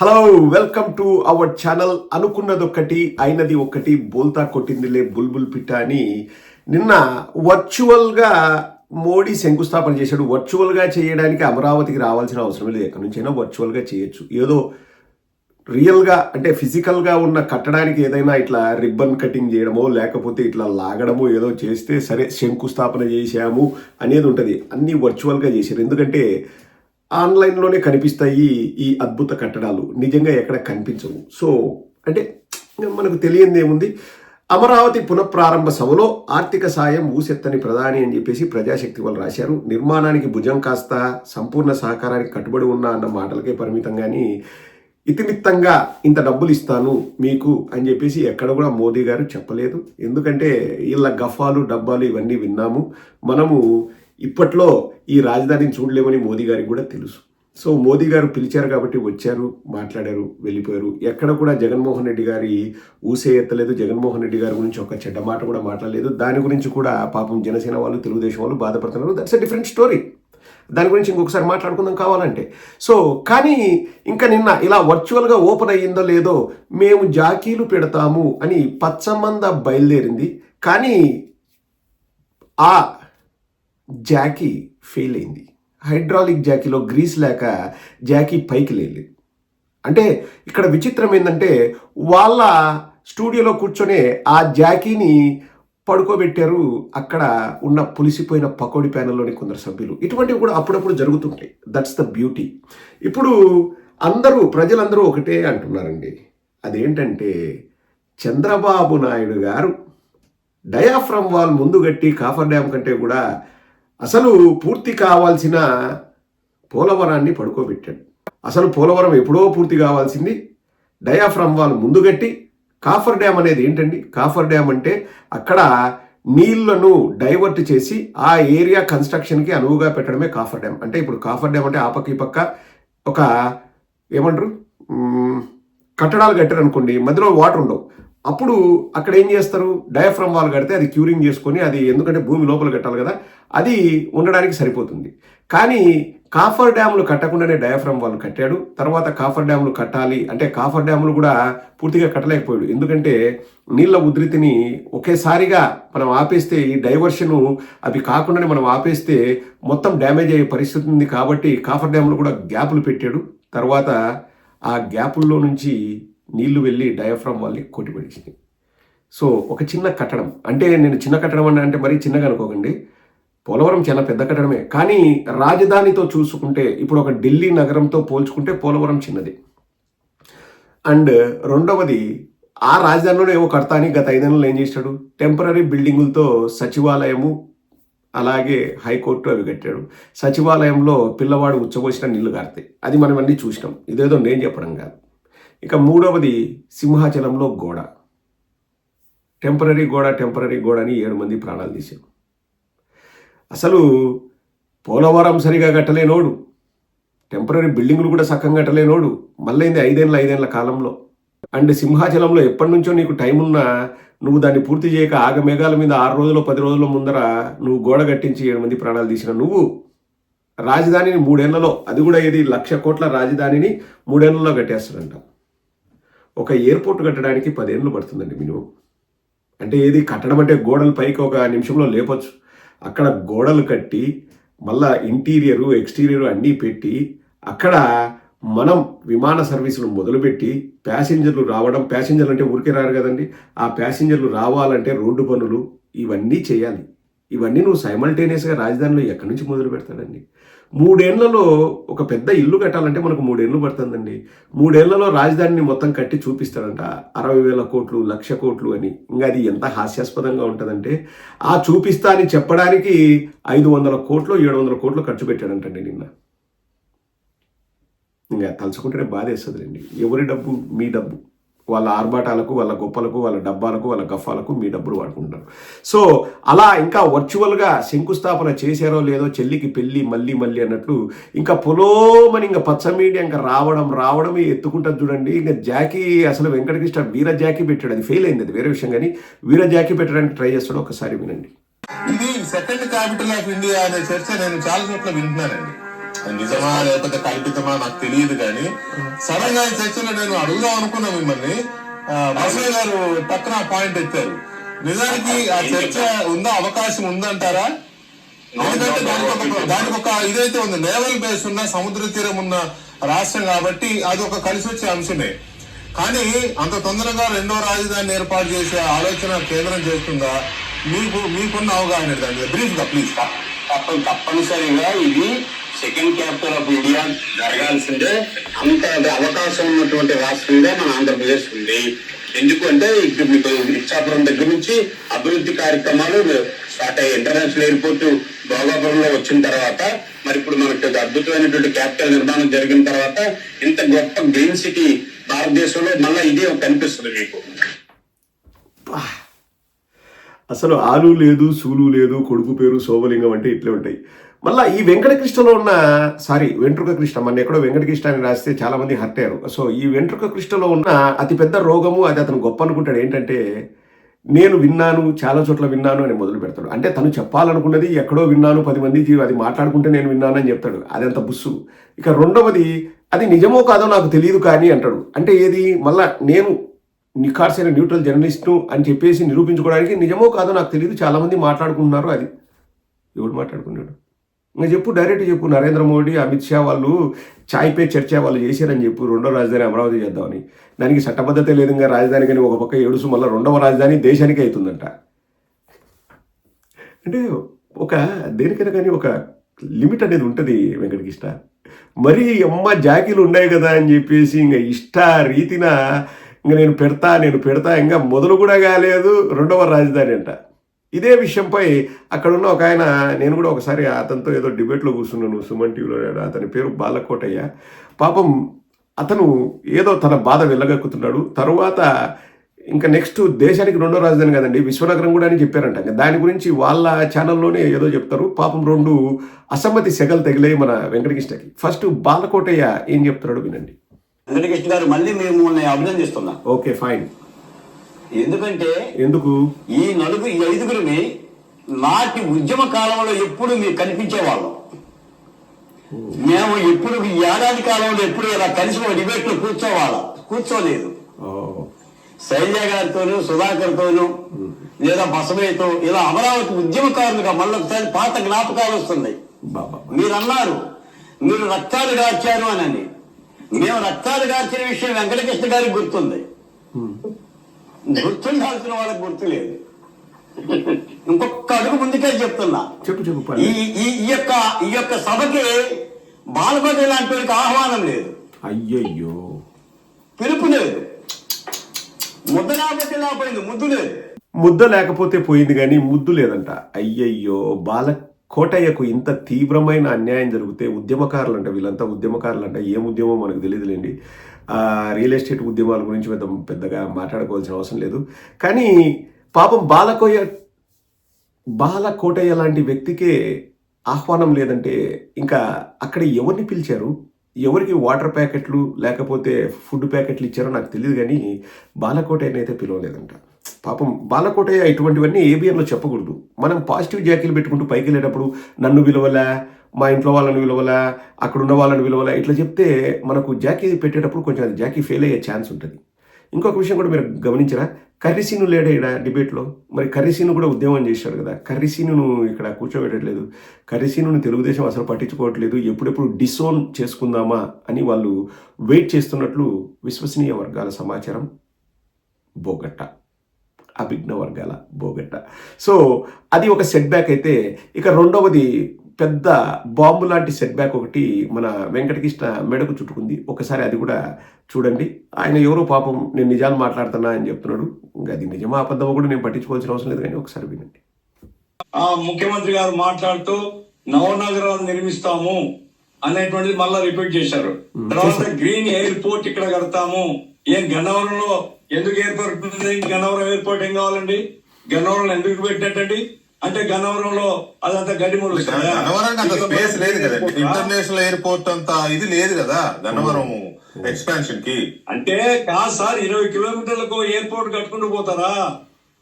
Hello welcome to our channel అనుకున్నది ఒకటి అయినది ఒకటి బోల్తా కొట్టిందిలే బుల్బుల్ పిట్ట అని నిన్న వర్చువల్గా మోడీ శంకుస్థాపన చేశాడు. వర్చువల్గా చేయడానికి అమరావతికి రావాల్సిన అవసరం లేదు. ఎక్కడి నుంచైనా వర్చువల్గా చేయొచ్చు. ఏదో రియల్గా అంటే ఫిజికల్గా ఉన్న కట్టడానికి ఏదైనా ఇట్లా రిబ్బన్ కటింగ్ చేయడమో లేకపోతే ఇట్లా లాగడమో ఏదో చేస్తే సరే శంకుస్థాపన చేశాము అనేది ఉంటుంది. అన్నీ వర్చువల్గా చేశారు. ఎందుకంటే ఆన్లైన్లోనే కనిపిస్తాయి ఈ అద్భుత కట్టడాలు. నిజంగా ఎక్కడ కనిపించవు. సో అంటే మనకు తెలియంది ఏముంది? అమరావతి పునఃప్రారంభ సభలో ఆర్థిక సాయం ఊసెత్తని ప్రధాని అని చెప్పేసి ప్రజాశక్తి వాళ్ళు రాశారు. నిర్మాణానికి భుజం కాస్త సంపూర్ణ సహకారానికి కట్టుబడి ఉన్న అన్న మాటలకే పరిమితం కానీ ఇతిమిత్తంగా ఇంత డబ్బులు ఇస్తాను మీకు అని చెప్పేసి ఎక్కడ కూడా మోదీ గారు చెప్పలేదు. ఎందుకంటే వీళ్ళ గఫాలు డబ్బాలు ఇవన్నీ విన్నాము. మనము ఇప్పట్లో ఈ రాజధానిని చూడలేమని మోదీ గారికి కూడా తెలుసు. సో మోదీ గారు పిలిచారు కాబట్టి వచ్చారు మాట్లాడారు వెళ్ళిపోయారు. ఎక్కడ కూడా జగన్మోహన్ రెడ్డి గారి ఊసే ఎత్తలేదు. జగన్మోహన్ రెడ్డి గారి గురించి ఒక చెడ్డ మాట కూడా మాట్లాడలేదు. దాని గురించి కూడా పాపం జనసేన వాళ్ళు తెలుగుదేశం వాళ్ళు బాధపడుతున్నారు. దట్స్ అ డిఫరెంట్ స్టోరీ దాని గురించి ఇంకొకసారి మాట్లాడుకుందాం కావాలంటే. సో కానీ ఇంకా నిన్న ఇలా వర్చువల్గా ఓపెన్ అయ్యిందో లేదో మేము జాకీలు పెడతాము అని పచ్చమంద బయలుదేరింది. కానీ ఆ జాకీ ఫెయిల్ అయింది. హైడ్రాలిక్ జాకీలో గ్రీస్ లేక జాకీ పైకి లేదు అంటే ఇక్కడ విచిత్రం ఏంటంటే వాళ్ళ స్టూడియోలో కూర్చొనే ఆ జాకీని పడుకోబెట్టారు అక్కడ ఉన్న పులిసిపోయిన పకోడీ ప్యానల్లోని కొందరు సభ్యులు. ఇటువంటివి కూడా అప్పుడప్పుడు జరుగుతుంటాయి. దట్స్ ద బ్యూటీ ఇప్పుడు అందరూ ప్రజలందరూ ఒకటే అంటున్నారండి. అదేంటంటే చంద్రబాబు నాయుడు గారు డయాఫ్రమ్ వాల్ ముందు గట్టి కాఫర్ డ్యామ్ కంటే కూడా అసలు పూర్తి కావాల్సిన పోలవరాన్ని పడుకోబెట్టాడు. అసలు పోలవరం ఎప్పుడో పూర్తి కావాల్సింది డయాఫ్రమ్ వాల్ ముందుగట్టి కాఫర్ డ్యామ్ అనేది ఏంటండి? కాఫర్ డ్యామ్ అంటే అక్కడ నీళ్ళను డైవర్ట్ చేసి ఆ ఏరియా కన్స్ట్రక్షన్కి అనువుగా పెట్టడమే కాఫర్ డ్యామ్. అంటే ఇప్పుడు కాఫర్ డ్యామ్ అంటే ఆ పక్క ఈ పక్క ఒక ఏమంటారు? కట్టడాలు కట్టారు అనుకోండి మధ్యలో వాటర్ ఉండవు. అప్పుడు అక్కడ ఏం చేస్తారు? డయాఫ్రమ్ వాల్ కడితే అది క్యూరింగ్ చేసుకొని అది ఎందుకంటే భూమి లోపల కట్టాలి కదా. అది ఉండడానికి సరిపోతుంది. కానీ కాఫర్ డ్యాములు కట్టకుండానే డయాఫ్రమ్ వాళ్ళు కట్టాడు. తర్వాత కాఫర్ డ్యాములు కట్టాలి అంటే కాఫర్ డ్యాములు కూడా పూర్తిగా కట్టలేకపోయాడు. ఎందుకంటే నీళ్ళ ఉధృతిని ఒకేసారిగా మనం ఆపేస్తే ఈ డైవర్షను అవి కాకుండానే మనం ఆపేస్తే మొత్తం డ్యామేజ్ అయ్యే పరిస్థితి ఉంది కాబట్టి కాఫర్ డ్యాములు కూడా గ్యాపులు పెట్టాడు. తర్వాత ఆ గ్యాపుల్లో నుంచి నీళ్ళు వెళ్ళి డయాఫ్రమ్ వాళ్ళని కొట్టిపడేసింది. సో ఒక చిన్న కట్టడం. అంటే నేను చిన్న కట్టడం అంటే మరీ చిన్నగా అనుకోకండి. పోలవరం చాలా పెద్ద కట్టడమే. కానీ రాజధానితో చూసుకుంటే ఇప్పుడు ఒక ఢిల్లీ నగరంతో పోల్చుకుంటే పోలవరం చిన్నది. అండ్ రెండవది ఆ రాజధానిలోనే ఏవో కడతా గత ఐదేళ్ళు ఏం చేశాడు? టెంపరీ బిల్డింగులతో సచివాలయము అలాగే హైకోర్టు అవి కట్టాడు. సచివాలయంలో పిల్లవాడు ఉచ్చబోసిన నీళ్ళు కారుతాయి అది మనం అన్నీ చూసినాం. ఇదేదో నేను చెప్పడం కాదు. ఇక మూడవది సింహాచలంలో గోడ. టెంపరీ గోడ టెంపరీ గోడ అని ఏడు మంది ప్రాణాలు తీశారు. అసలు పోలవరం సరిగా కట్టలేనోడు. టెంపరీ బిల్డింగులు కూడా సక్కగా కట్టలేనోడు. మళ్ళైంది ఐదేళ్ళ ఐదేళ్ళ కాలంలో. అండ్ సింహాచలంలో ఎప్పటి నుంచో నీకు టైం ఉన్నా నువ్వు దాన్ని పూర్తి చేయక ఆగమేఘాల మీద ఆరు రోజులు పది రోజుల ముందర నువ్వు గోడ కట్టించి ఏడు మంది ప్రాణాలు తీసిన నువ్వు. రాజధానిని మూడేళ్ళలో అది కూడా ఏది లక్ష కోట్ల రాజధానిని మూడేళ్ళలో కట్టేస్తాడంట. ఒక ఎయిర్పోర్ట్ కట్టడానికి పదేళ్ళు పడుతుందండి మినిమం. అంటే ఏది కట్టడం అంటే గోడల పైకి ఒక నిమిషంలో లేపొచ్చు. అక్కడ గోడలు కట్టి మళ్ళా ఇంటీరియరు ఎక్స్టీరియరు అన్నీ పెట్టి అక్కడ మనం విమాన సర్వీసులు మొదలుపెట్టి ప్యాసింజర్లు రావడం ప్యాసింజర్లు అంటే ఊరికే రారు కదండి. ఆ ప్యాసింజర్లు రావాలంటే రోడ్డు పనులు ఇవన్నీ చేయాలి. ఇవన్నీ నువ్వు సైమల్టేనియస్గా రాజధానిలో ఎక్కడి నుంచి మొదలు పెడతాడండి మూడేళ్ళలో ఒక పెద్ద ఇల్లు కట్టాలంటే మనకు మూడేళ్ళు పడుతుందండి. మూడేళ్ళలో రాజధానిని మొత్తం కట్టి చూపిస్తాడంట అరవై వేల కోట్లు లక్ష కోట్లు అని. ఇంకా అది ఎంత హాస్యాస్పదంగా ఉంటుందంటే ఆ చూపిస్తా అని చెప్పడానికి ఐదు వందల కోట్లు ఏడు వందల కోట్లు ఖర్చు పెట్టాడంటండి నిన్న. ఇంకా తలుచుకుంటేనే బాధేస్తుంది అండి ఎవరి డబ్బు? మీ డబ్బు. వాళ్ళ ఆర్భాటాలకు వాళ్ళ గొప్పలకు వాళ్ళ డబ్బాలకు వాళ్ళ గఫాలకు మీ డబ్బులు వాడుకుంటారు. సో అలా ఇంకా వర్చువల్గా శంకుస్థాపన చేశారో లేదో చెల్లికి పెళ్ళి మళ్ళీ మళ్ళీ అన్నట్లు ఇంకా పొలోమని ఇంకా పచ్చ మీడియా ఇంకా రావడం రావడం ఎత్తుకుంటుంది చూడండి. ఇంకా జాకీ అసలు వెంకటకృష్ణ వీర జాకీ పెట్టాడు. అది ఫెయిల్ అయింది అది వేరే విషయం కానీ వీర జాకీ పెట్టడానికి ట్రై చేస్తాడు. ఒకసారి వినండి. ఇది సెకండ్ క్యాపిటల్ ఆఫ్ ఇండియా అనే చర్చ నేను చాలా చోట్ల వింటున్నానండి. నిజమా లేకపోతే కల్పితమా నాకు తెలియదు కానీ సడన్గా చర్చలో నేను అడుగుదాం అనుకున్నా మిమ్మల్ని. బసయ్య గారు పక్కన పాయింట్ ఎత్తారు. నిజానికి ఆ చర్చ ఉందా? అవకాశం ఉందంటారా? ఎందుకంటే దానికి ఒక దానికి ఒక ఇదైతే ఉంది. నేవల్ బేస్ ఉన్న సముద్ర తీరం ఉన్న రాష్ట్రం కాబట్టి అది ఒక కలిసి వచ్చే అంశమే. కానీ అంత తొందరగా రెండో రాజధానిని ఏర్పాటు చేసే ఆలోచన కేంద్రం చేస్తుందా? మీకు మీకున్న అవగాహన దాని బ్రీఫ్గా ప్లీజ్ తప్ప తప్పనిసరిగా ఇది సెకండ్ క్యాపిటల్ ఆఫ్ ఇండియా జరగాల్సిందే. అంత అవకాశం ఉన్నటువంటి రాష్ట్రంగా మన ఆంధ్రప్రదేశ్ ఉంది. ఎందుకంటే ఇప్పుడు మీకు ఇచ్చాపురం దగ్గర నుంచి అభివృద్ధి కార్యక్రమాలు స్టార్ట్ అయ్యాయి. ఇంటర్నేషనల్ ఎయిర్పోర్ట్ భోగాపురంలో వచ్చిన తర్వాత మరి ఇప్పుడు మనకు అద్భుతమైనటువంటి క్యాపిటల్ నిర్మాణం జరిగిన తర్వాత ఇంత గొప్ప గ్రీన్ సిటీ భారతదేశంలో మళ్ళీ ఇదే కనిపిస్తుంది మీకు. అసలు ఆలు లేదు సూలు లేదు కొడుకు పేరు సోమలింగం అంటే ఇట్లే ఉంటాయి. మళ్ళీ ఈ వెంకటకృష్ణలో ఉన్న సారీ వెంట్రుక కృష్ణ మన ఎక్కడో వెంకటకృష్ణ అని రాస్తే చాలా మంది హర్ట్ అయ్యారు. సో ఈ వెంట్రుక కృష్ణలో ఉన్న అతిపెద్ద రోగము అది అతను గొప్ప అనుకుంటాడు. ఏంటంటే నేను విన్నాను చాలా చోట్ల విన్నాను అని మొదలు పెడతాడు. అంటే తను చెప్పాలనుకున్నది ఎక్కడో విన్నాను పది మంది అది మాట్లాడుకుంటే నేను విన్నాను అని చెప్తాడు. అదంత బుస్సు. ఇక రెండవది అది నిజమో కాదో నాకు తెలియదు కానీ అంటాడు. అంటే ఏది? మళ్ళా నేను నిఖార్సైన న్యూట్రల్ జర్నలిస్ట్ను అని చెప్పేసి నిరూపించుకోవడానికి నిజమో కాదో నాకు తెలియదు. చాలామంది మాట్లాడుకుంటున్నారు అది. ఎవడు మాట్లాడుకున్నాడు ఇంకా చెప్పు డైరెక్ట్ చెప్పు నరేంద్ర మోడీ అమిత్ షా వాళ్ళు ఛాయ్ పే చర్చ వాళ్ళు చేశారని చెప్పు రెండో రాజధాని అమరావతి చేద్దామని. దానికి చట్టబద్ధత లేదు ఇంకా రాజధాని కానీ ఒక పక్క ఏడుసు మళ్ళీ రెండవ రాజధాని దేశానికి అవుతుందంట. అంటే ఒక దేనికైనా కానీ ఒక లిమిట్ అనేది ఉంటుంది వెంకటకృష్ణ. మరీ అమ్మ జాకీలు ఉన్నాయి కదా అని చెప్పేసి ఇంకా ఇష్ట రీతిన ఇంకా నేను పెడతా నేను పెడతా ఇంకా మొదలు కూడా కాలేదు రెండవ రాజధాని అంట. ఇదే విషయంపై అక్కడ ఉన్న ఒక ఆయన నేను కూడా ఒకసారి అతనితో ఏదో డిబేట్లో కూర్చున్నాను సుమన్ టీవీలో అతని పేరు బాలకోటయ్య. పాపం అతను ఏదో తన బాధ వెళ్ళగక్కుతున్నాడు తరువాత ఇంకా నెక్స్ట్ దేశానికి రెండో రాజధాని కదండి విశ్వనగరం కూడా అని చెప్పారంట. ఇంకా దాని గురించి వాళ్ళ ఛానల్లోనే ఏదో చెప్తారు. పాపం రెండు అసమ్మతి సెగలు తగిలాయి మన వెంకటకృష్ణకి. ఫస్ట్ బాలకోటయ్య ఏం చెప్తున్నాడు వినండి. వెంకటకృష్ణ గారు మళ్ళీ మిమ్మల్ని అభినందిస్తున్నా. Okay fine. ఎందుకంటే ఎందుకు? ఈ నలుగురు ఈ ఐదుగురిని నాటి ఉద్యమ కాలంలో ఎప్పుడు మీరు కనిపించేవాళ్ళం. మేము ఎప్పుడు ఈ ఏడాది కాలంలో ఎప్పుడు ఇలా కలిసి ఒక డిబేట్లో కూర్చోవాళ్ళం. కూర్చోలేదు. శైలజ గారితోనూ సుధాకర్తోనూ లేదా బసమయ్యతో ఇలా అమరావతి ఉద్యమకారులుగా మళ్ళీ ఒకసారి పాత జ్ఞాపకాలు వస్తున్నాయి. మీరు అన్నారు మీరు రక్తాలు గార్చారు అని మేము రక్తాలు గార్చిన విషయం వెంకటకృష్ణ గారికి గుర్తుంది. గుర్తుండాల్సిన వాళ్ళకి గుర్తులేదు. ఇంకొక అడుగు ముందుకే చెప్తున్నా. చెప్పు చెప్పు ఈ. ఈ యొక్క ఈ యొక్క సభకి బాలపతి లాంటి వారికి ఆహ్వానం లేదు. అయ్యయ్యో. పిలుపు లేదు. ముద్ద లేకపోతే లేకపోయింది ముద్దు లేదు. ముద్ద లేకపోతే పోయింది కానీ ముద్దు లేదంట. అయ్యయ్యో బాల కోటయ్యకు ఇంత తీవ్రమైన అన్యాయం జరిగితే ఉద్యమకారులు అంట వీళ్ళంతా ఉద్యమకారులు అంట ఏం ఉద్యమం మనకు తెలియదులేండి. రియల్ ఎస్టేట్ ఉద్యమాల గురించి పెద్ద పెద్దగా మాట్లాడుకోవాల్సిన అవసరం లేదు. కానీ పాపం బాలకోయ బాలకోటయ్య లాంటి వ్యక్తికే ఆహ్వానం లేదంటే ఇంకా అక్కడ ఎవరిని పిలిచారు? ఎవరికి వాటర్ ప్యాకెట్లు లేకపోతే ఫుడ్ ప్యాకెట్లు ఇచ్చారో నాకు తెలియదు కానీ బాలకోటయ్యని అయితే పిలవలేదంట. పాపం బాలకోటయ్య ఇటువంటివన్నీ ఏబిఎన్లో చెప్పకూడదు. మనం పాజిటివ్ జాకీలు పెట్టుకుంటూ పైకి వెళ్ళేటప్పుడు నన్ను పిలవలే? మా ఇంట్లో వాళ్ళని విలువలా అక్కడ ఉన్న వాళ్ళని విలువలా ఇట్లా చెప్తే మనకు జాకీ పెట్టేటప్పుడు కొంచెం అది జాకీ ఫెయిల్ అయ్యే ఛాన్స్ ఉంటుంది. ఇంకొక విషయం కూడా మీరు గమనించరా? కర్రీసీను లేడా ఇక్కడ డిబేట్లో మరి కర్రీసీను కూడా ఉద్యమం చేశాడు కదా. కర్రీసీను ఇక్కడ కూర్చోబెట్టట్లేదు. కర్రీసీను తెలుగుదేశం అసలు పట్టించుకోవట్లేదు. ఎప్పుడెప్పుడు డిసోన్ చేసుకుందామా అని వాళ్ళు వెయిట్ చేస్తున్నట్లు విశ్వసనీయ వర్గాల సమాచారం. బోగట్ట. అభిజ్ఞ వర్గాల బోగట్ట. సో అది ఒక సెట్ బ్యాక్ అయితే ఇక రెండవది పెద్ద బాంబు లాంటి సెట్ బ్యాక్ ఒకటి మన వెంకటకృష్ణ మెడకు చుట్టుకుంది. ఒకసారి అది కూడా చూడండి. ఆయన ఎవరో పాపం నేను నిజాలు మాట్లాడుతున్నా అని చెప్తున్నాడు. ఇంకా అది నిజమా అబద్ధమో కూడా నేను పట్టించుకోవాల్సిన అవసరం లేదు కానీ ఒకసారి వినండి. ఆ ముఖ్యమంత్రి గారు మాట్లాడుతూ నవనగరాలు నిర్మిస్తాము అనేటువంటిది మళ్ళా రిపీట్ చేశారు. తర్వాత గ్రీన్ ఎయిర్పోర్ట్ ఇక్కడ కడతాము. ఏం గన్నవరంలో ఎందుకు ఉంది గన్నవరం ఎయిర్పోర్ట్ ఏం కావాలండి? గన్నవరం ఎందుకు పెట్టినట్టండి? అంటే గన్నవరంలో అదంతా గడ్డి? గన్నవరానికి అంత స్పేస్ లేదు ఎయిర్పోర్టా? ఇంటర్నేషనల్ ఎయిర్పోర్ట్ అంత ఇది లేదు కదా గన్నవరం ఎక్స్పాన్షన్కి అంటే కాదు సార్ ఇరవై కిలోమీటర్లకు ఎయిర్పోర్ట్ కట్టుకుంటూ పోతారా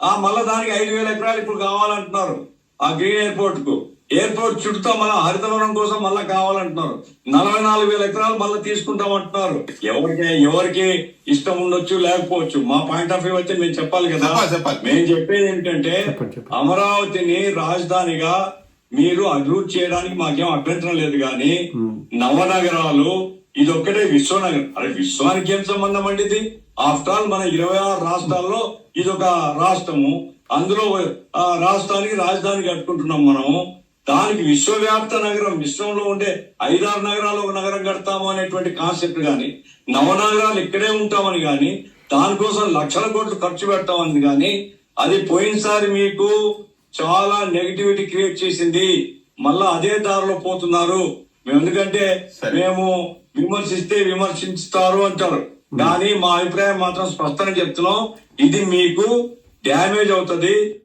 ఆ మళ్ళా దానికి ఐదు వేల ఎకరాలు ఇప్పుడు కావాలంటున్నారు ఆ గ్రీన్ ఎయిర్పోర్ట్కు ఎయిర్పోర్ట్ చుట్టూ మన హరితవనం కోసం మళ్ళా కావాలంటున్నారు. నలభై నాలుగు వేల ఎకరాలు మళ్ళీ తీసుకుంటాం అంటున్నారు ఎవరికి ఎవరికి ఇష్టం ఉండొచ్చు లేకపోవచ్చు. మా పాయింట్ ఆఫ్ వ్యూ అయితే మేము చెప్పాలి కదా. చెప్పాలి. మేము చెప్పేది ఏంటంటే. అమరావతిని రాజధానిగా మీరు అభివృద్ధి చేయడానికి మాకేం అభ్యంతరం లేదు కానీ నవనగరాలు ఇది ఒక్కటే విశ్వనగరం. అరే విశ్వానికి ఏం సంబంధం అండి ఇది? ఆఫ్టర్ ఆల్ మన ఇరవై ఆరు రాష్ట్రాల్లో ఇది ఒక రాష్ట్రము. అందులో ఆ రాష్ట్రానికి రాజధాని కట్టుకుంటున్నాం మనము. దానికి విశ్వవ్యాప్త నగరం విశ్వంలో ఉండే ఐదారు నగరాలు ఒక నగరం కడతాము అనేటువంటి కాన్సెప్ట్ గాని నవనగరాలు ఇక్కడే ఉంటామని గాని దానికోసం లక్షల కోట్లు ఖర్చు పెడతామని గాని అది పోయినసారి మీకు చాలా నెగిటివిటీ క్రియేట్ చేసింది. మళ్ళా అదే దారిలో పోతున్నారు. మేము ఎందుకంటే. మేము విమర్శిస్తే విమర్శిస్తారు అంటారు. కానీ మా అభిప్రాయం మాత్రం స్పష్టంగా చెప్తున్నాం. ఇది మీకు డ్యామేజ్ అవుతుంది.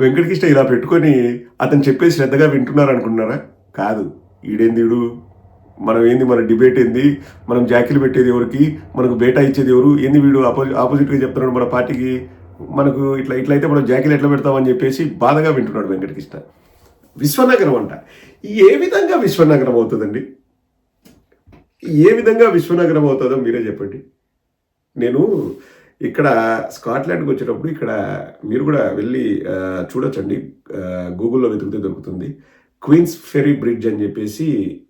వెంకటకృష్ణ ఇలా పెట్టుకొని అతను చెప్పేసి శ్రద్ధగా వింటున్నారు అనుకున్నారా కాదు. ఈడేందిడు? మనం ఏంది? మన డిబేట్ ఏంది? మనం జాకీలు పెట్టేది ఎవరికి? మనకు బేటా ఇచ్చేది ఎవరు? ఏంది వీడు ఆపోజి ఆపోజిట్గా చెప్తున్నాడు మన పార్టీకి? మనకు ఇట్లా ఇట్లయితే మనం జాకీలు ఎట్లా పెడతామని చెప్పేసి బాధగా వింటున్నాడు వెంకటకృష్ణ. విశ్వనగరం అంట. ఏ విధంగా విశ్వనగరం అవుతుందండి? ఏ విధంగా విశ్వనగరం అవుతుందో మీరే చెప్పండి. నేను ఇక్కడ స్కాట్లాండ్కి వచ్చేటప్పుడు ఇక్కడ మీరు కూడా వెళ్ళి చూడొచ్చండి. గూగుల్లో వెతికితే దొరుకుతుంది. క్వీన్స్ ఫెరీ బ్రిడ్జ్ అని చెప్పేసి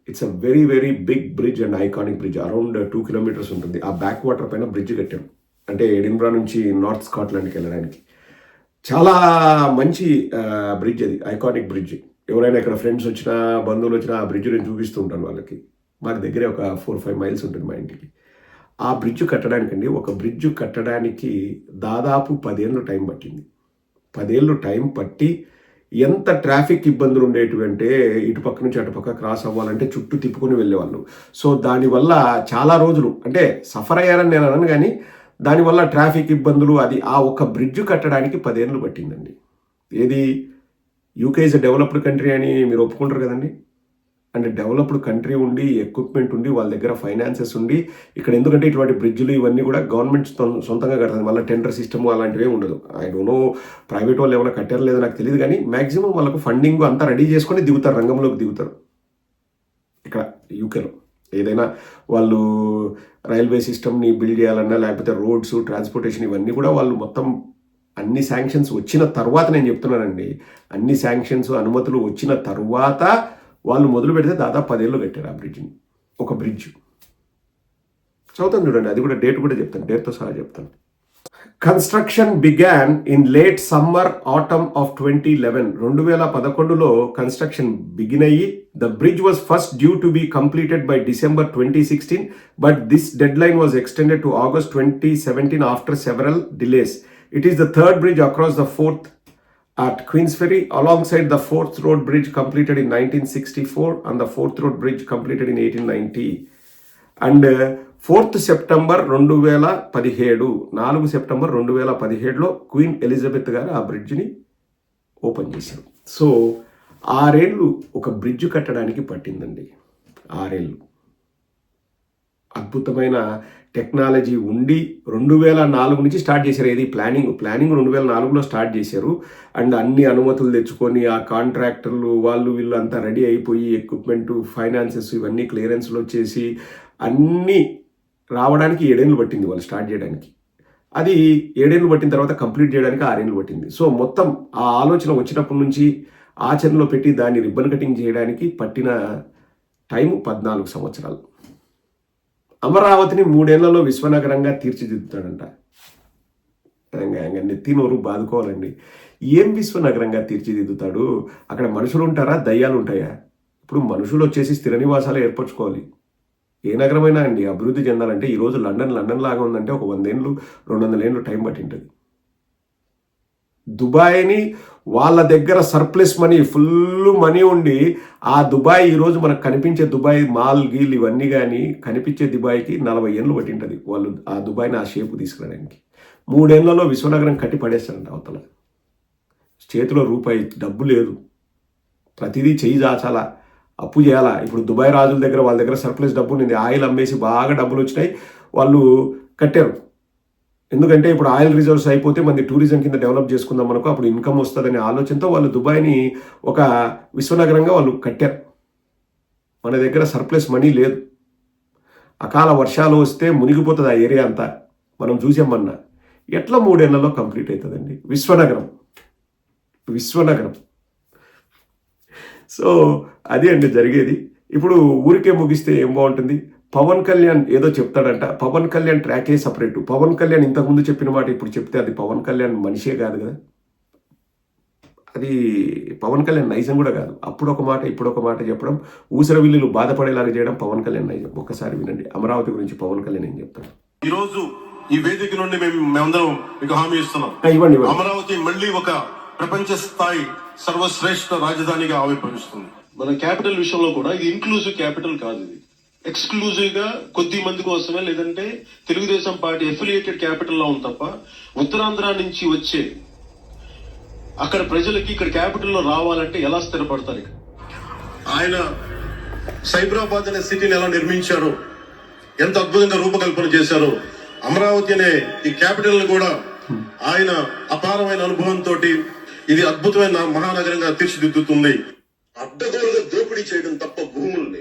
it's a very very big bridge and iconic bridge. Around two kilometres ఉంటుంది. ఆ బ్యాక్ వాటర్ పైన బ్రిడ్జ్ కట్టాం. అంటే ఎడిన్బ్రా నుంచి నార్త్ స్కాట్లాండ్కి వెళ్ళడానికి. చాలా మంచి బ్రిడ్జ్ అది. Iconic bridge. ఎవరైనా ఇక్కడ ఫ్రెండ్స్ వచ్చినా బంధువులు వచ్చినా ఆ బ్రిడ్జ్ నేను చూపిస్తూ ఉంటాను వాళ్ళకి. మాకు దగ్గరే ఒక ఫోర్ ఫైవ్ మైల్స్ ఉంటుంది మా ఇంటికి. ఆ బ్రిడ్జ్ కట్టడానికండి. ఒక బ్రిడ్జ్ కట్టడానికి దాదాపు పదేళ్ళు టైం పట్టింది. పదేళ్ళు టైం పట్టి ఎంత ట్రాఫిక్ ఇబ్బందులు ఉండేటివంటే ఇటు పక్క నుంచి అటు పక్క క్రాస్ అవ్వాలంటే చుట్టూ తిప్పుకొని వెళ్ళేవాళ్ళు. సో దానివల్ల చాలా రోజులు అంటే సఫర్ అయ్యారని నేను అనను కానీ దానివల్ల ట్రాఫిక్ ఇబ్బందులు అది ఆ ఒక బ్రిడ్జ్ కట్టడానికి పదేళ్ళు పట్టిందండి. ఏది యూకే ఇస్ డెవలప్డ్ కంట్రీ అని మీరు ఒప్పుకుంటారు కదండి? అండ్ డెవలప్డ్ కంట్రీ ఉండి ఎక్విప్మెంట్ ఉండి వాళ్ళ దగ్గర ఫైనాన్సెస్ ఉండి ఇక్కడ ఎందుకంటే ఇటువంటి బ్రిడ్జ్లు ఇవన్నీ కూడా గవర్నమెంట్ సొంతంగా కడుతుంది మళ్ళీ టెండర్ సిస్టమ్ అలాంటివి ఉండదు. ఐ డోంట్ నో ప్రైవేట్ వాళ్ళు ఏమైనా కట్టారో లేదో నాకు తెలియదు కానీ మ్యాక్సిమం వాళ్ళకు ఫండింగ్ అంతా రెడీ చేసుకొని దిగుతారు రంగంలోకి దిగుతారు. ఇక్కడ యూకేలో. ఏదైనా వాళ్ళు రైల్వే సిస్టమ్ని బిల్డ్ చేయాలన్నా లేకపోతే రోడ్స్ ట్రాన్స్పోర్టేషన్ ఇవన్నీ కూడా వాళ్ళు మొత్తం అన్ని శాంక్షన్స్ వచ్చిన తర్వాత నేను చెప్తున్నానండి అన్ని శాంక్షన్స్ అనుమతులు వచ్చిన తర్వాత వాళ్ళు మొదలు పెడితే దాదాపు పదేళ్ళు కట్టారు ఆ బ్రిడ్జ్ని ఒక బ్రిడ్జ్ చదువుతాను చూడండి అది కూడా డేట్ కూడా చెప్తాను డేట్తో సహా చెప్తాను. Construction began in late summer autumn of twenty eleven రెండు వేల పదకొండులో కన్స్ట్రక్షన్ బిగిన్ అయ్యి the bridge was first due to be completed by December twenty sixteen but this deadline was extended to August twenty seventeen after several delays it is the third bridge across the Forth at Queensferry alongside the Fourth Road Bridge completed in 1964 and the Fourth Road Bridge completed in 1890. And fourth September రెండు వేల పదిహేడు నాలుగు September రెండు వేల పదిహేడులో queen Elizabeth గారు ఆ బ్రిడ్జ్ని open చేశారు. సో ఆరేళ్ళు ఒక బ్రిడ్జ్ కట్టడానికి పట్టిందండి. ఆరేళ్ళు. అద్భుతమైన టెక్నాలజీ ఉండి రెండు వేల నాలుగు నుంచి స్టార్ట్ చేశారు. ఏది? ప్లానింగ్. ప్లానింగ్ రెండు వేల నాలుగులో స్టార్ట్ చేశారు. అండ్ అన్ని అనుమతులు తెచ్చుకొని ఆ కాంట్రాక్టర్లు వాళ్ళు వీళ్ళు అంతా రెడీ అయిపోయి ఎక్విప్మెంట్ ఫైనాన్సెస్ ఇవన్నీ క్లియరెన్స్లు వచ్చేసి అన్నీ రావడానికి ఏడేళ్ళు పట్టింది వాళ్ళు స్టార్ట్ చేయడానికి. అది ఏడేళ్ళు పట్టిన తర్వాత కంప్లీట్ చేయడానికి ఆరేళ్ళు పట్టింది. సో మొత్తం ఆ ఆలోచన వచ్చినప్పటి నుంచి ఆచరణలో పెట్టి దాన్ని రిబ్బన్ కటింగ్ చేయడానికి పట్టిన టైం పద్నాలుగు సంవత్సరాలు. అమరావతిని మూడేళ్ళలో విశ్వనగరంగా తీర్చిదిద్దుతాడంట. ఇంకా ఇంకా బాదుకోవాలండి. ఏం విశ్వనగరంగా తీర్చిదిద్దుతాడు? అక్కడ మనుషులు ఉంటారా దయ్యాలు ఉంటాయా ఇప్పుడు మనుషులు వచ్చేసి స్థిర నివాసాలు ఏర్పరచుకోవాలి. ఏ నగరమైనా అండి అభివృద్ధి చెందాలంటే ఈరోజు లండన్ లండన్ లాగా ఉందంటే ఒక వందేళ్ళు రెండు వందల ఏళ్ళు టైం పట్టింటుంది. దుబాయ్ని వాళ్ళ దగ్గర సర్ప్లస్ మనీ ఫుల్ మనీ ఉండి ఆ దుబాయ్ ఈరోజు మనకు కనిపించే దుబాయ్ మాల్ గీల్ ఇవన్నీ కానీ కనిపించే దుబాయ్కి నలభై ఏళ్ళు పట్టింటుంది. వాళ్ళు ఆ దుబాయ్ని ఆ షేపు తీసుకురావడానికి. మూడేళ్ళలో విశ్వనగరం కట్టి పడేస్తారండి అవతల. చేతిలో రూపాయి డబ్బు లేదు. ప్రతిదీ చేయి దాచాలా అప్పు చేయాలా? ఇప్పుడు దుబాయ్ రాజుల దగ్గర వాళ్ళ దగ్గర సర్ప్లస్ డబ్బు ఉంది ఆయిల్ అమ్మేసి బాగా డబ్బులు వచ్చినాయి. వాళ్ళు కట్టారు. ఎందుకంటే ఇప్పుడు ఆయిల్ రిజర్వ్స్ అయిపోతే మంది టూరిజం కింద డెవలప్ చేసుకుందాం మనకు అప్పుడు ఇన్కమ్ వస్తుందనే ఆలోచనతో వాళ్ళు దుబాయ్ని ఒక విశ్వనగరంగా వాళ్ళు కట్టారు. మన దగ్గర సర్ప్లస్ మనీ లేదు. అకాల వర్షాలు వస్తే మునిగిపోతుంది ఆ ఏరియా అంతా. మనం చూసామన్నా ఎట్లా మూడేళ్ళలో కంప్లీట్ అవుతుందండి విశ్వనగరం. విశ్వనగరం. సో అది అండి జరిగేది. ఇప్పుడు ఊరికే ముగిస్తే ఏం బాగుంటుంది? పవన్ కళ్యాణ్ ఏదో చెప్తాడంట పవన్ కళ్యాణ్ ట్రాకే సపరేట్. పవన్ కళ్యాణ్ ఇంతకుముందు చెప్పిన మాట ఇప్పుడు చెప్తే అది పవన్ కళ్యాణ్ మనిషే కాదు కదా. అది పవన్ కళ్యాణ్ నైజం కూడా కాదు. అప్పుడు ఒక మాట ఇప్పుడు ఒక మాట చెప్పడం ఊసర విల్లులు బాధపడేలాగా చేయడం పవన్ కళ్యాణ్ నైజం. ఒక్కసారి వినండి. అమరావతి గురించి పవన్ కళ్యాణ్ ఏం చెప్తాడు? ఈ రోజు ఈ వేదిక నుండి మేము మేమందరం మీకు హామీ ఇస్తున్నాం. ఇవ్వండి అమరావతి మళ్ళీ ఒక ప్రపంచ స్థాయి సర్వశ్రేష్ఠ రాజధానిగా ఆవిర్భవిస్తుంది. మన క్యాపిటల్ విషయంలో కూడా ఇది ఇంక్లూజివ్ క్యాపిటల్ కాదు ఇది. ఎక్స్క్లూజివ్గా కొద్ది మంది కోసమే లేదంటే తెలుగుదేశం పార్టీ ఎఫిలియేటెడ్ క్యాపిటల్లో ఉంది తప్ప ఉత్తరాంధ్ర నుంచి వచ్చే అక్కడ ప్రజలకి ఇక్కడ క్యాపిటల్లో రావాలంటే ఎలా స్థిరపడతారు ఇక్కడ? ఆయన సైబరాబాద్ అనే సిటీని ఎలా నిర్మించారో ఎంత అద్భుతంగా రూపకల్పన చేశారో అమరావతి అనే ఈ క్యాపిటల్ కూడా ఆయన అపారమైన అనుభవంతో ఇది అద్భుతమైన మహానగరంగా తీర్చిదిద్దుతుంది. అడ్డగోలుగా దోపిడీ చేయడం తప్ప భూముల్ని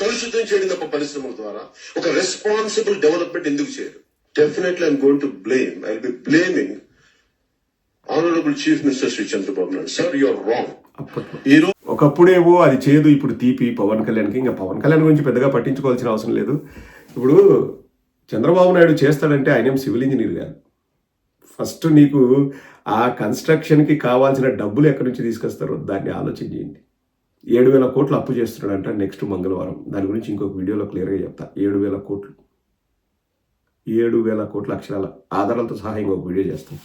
కలుషితం చేయడం తప్ప పరిశ్రమల ద్వారా ఒక రెస్పాన్సిబుల్ డెవలప్మెంట్ ఎందుకు చేయరు? Definitely I'm going to blame I be blaming honourable chief minister Shri Chandrababu Naidu sir you're wrong అప్పట్లో ఈ రోజు ఒకప్పుడేమో అది చేయదు ఇప్పుడు తీపి పవన్ కళ్యాణ్కి ఇంకా పవన్ కళ్యాణ్ గురించి పెద్దగా పట్టించుకోవాల్సిన అవసరం లేదు. ఇప్పుడు చంద్రబాబు నాయుడు చేస్తాడంటే ఆయన సివిల్ ఇంజనీర్ కాదు. ఫస్ట్ నీకు ఆ కన్స్ట్రక్షన్కి కావాల్సిన డబ్బులు ఎక్కడి నుంచి తీసుకొస్తారో దాన్ని ఆలోచన చేయండి. ఏడు వేల కోట్లు అప్పు చేస్తున్నాడంట నెక్స్ట్ మంగళవారం. దాని గురించి ఇంకొక వీడియోలో క్లియర్గా చెప్తా. ఏడు వేల కోట్లు. ఏడు వేల కోట్ల అక్షరాల ఆధారాలతో సహా ఇంకొక వీడియో చేస్తాం.